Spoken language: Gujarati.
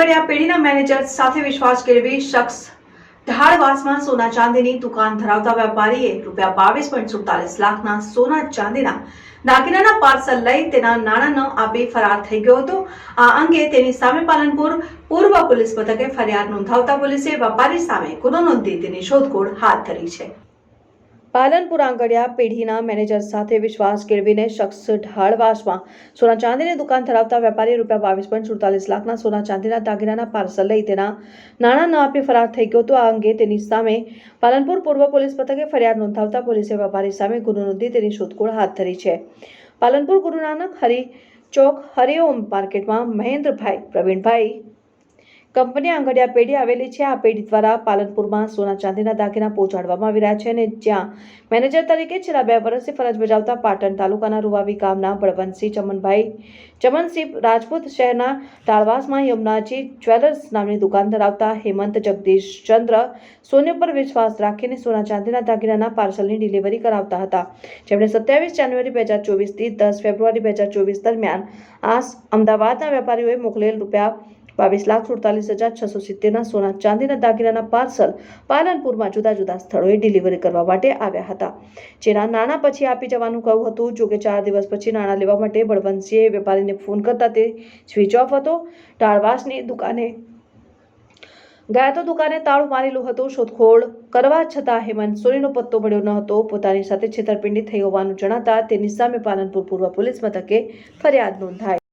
આંગણિયા પેઢીના મેનેજર સાથે વિશ્વાસ કેળવી શખ્સ ધારવાસમાં સોના ચાંદીની દુકાન ધરાવતા વેપારીએ રૂપિયા બાવીસ પોઈન્ટ સુડતાલીસ લાખના સોના ચાંદીના દાગીનાના પાર્સલ લઈ તેના નાણાં આપી ફરાર થઈ ગયો હતો. આ અંગે તેની સામે પાલનપુર પૂર્વ પોલીસ મથકે ફરિયાદ નોંધાવતા પોલીસે વેપારી સામે ગુનો નોંધી તેની શોધખોળ હાથ ધરી છે. પાલનપુર આંગડિયા પેઢીના મેનેજર સાથે વિશ્વાસ કેળવીને શખ્સ ઢાળવાસમાં સોના ચાંદીની દુકાન ધરાવતા વેપારી રૂપિયા બાવીસ પોઈન્ટ સુડતાલીસ લાખના સોના ચાંદીના દાગીનાના પાર્સલ લઈ તેના નાણાં ન આપી ફરાર થઈ ગયો હતો. આ અંગે તેની સામે પાલનપુર પૂર્વ પોલીસ મથકે ફરિયાદ નોંધાવતા પોલીસે વેપારી સામે ગુનો નોંધી તેની શોધખોળ હાથ ધરી છે. પાલનપુર ગુરુ નાનક હરિ ચોક હરિઓમ માર્કેટમાં મહેન્દ્રભાઈ, પ્રવીણભાઈ કંપની આંગડિયા પેઢી આવેલી છે. આ પેઢી દ્વારા પાલનપુરમાં સોના ચાંદીના દાગીના પહોંચાડવામાં આવી રહ્યા છે અને જ્યાં મેનેજર તરીકે છેલ્લા બે વર્ષથી ફરજ બજાવતા પાટણ તાલુકાના રૂવાવી ગામના બળવંતસિંહ ચમનભાઈ, ચમનસિંહ રાજપૂત શહેરના ટાળવાસમાં યમુનાજી જ્વેલર્સ નામની દુકાન ધરાવતા હેમંત જગદીશ ચંદ્ર સોને પર વિશ્વાસ રાખીને સોના ચાંદીના દાગીનાના પાર્સલની ડિલિવરી કરાવતા હતા. જેમણે સત્યાવીસ જાન્યુઆરી બે હજાર ચોવીસથી દસ ફેબ્રુઆરી બે હજાર ચોવીસ દરમિયાન આ અમદાવાદના વેપારીઓએ મોકલેલ રૂપિયા બાવીસ લાખ સુડતાલીસ હજાર છસો સિત્તેરના સોના ચાંદીના દાગીનાના પાર્સલ પાલનપુરમાં જુદા જુદા સ્થળોએ ડિલિવરી કરવા માટે આવ્યા હતા. જેના નાણાં પછી આપી જવાનું કહ્યું હતું. જોકે ચાર દિવસ પછી નાણાં લેવા માટે બળવંતસિંહે વેપારીને ફોન કરતા તે સ્વિચ ઓફ હતો. ટાળવાસની દુકાને ગયા તો દુકાને તાળું મારેલું હતું. શોધખોળ કરવા છતાં હેમંત સોનીનો પત્તો મળ્યો ન હતો. પોતાની સાથે છેતરપિંડી થઈ હોવાનું જણાતા તેની સામે પાલનપુર પૂર્વ પોલીસ મથકે ફરિયાદ નોંધાઈ.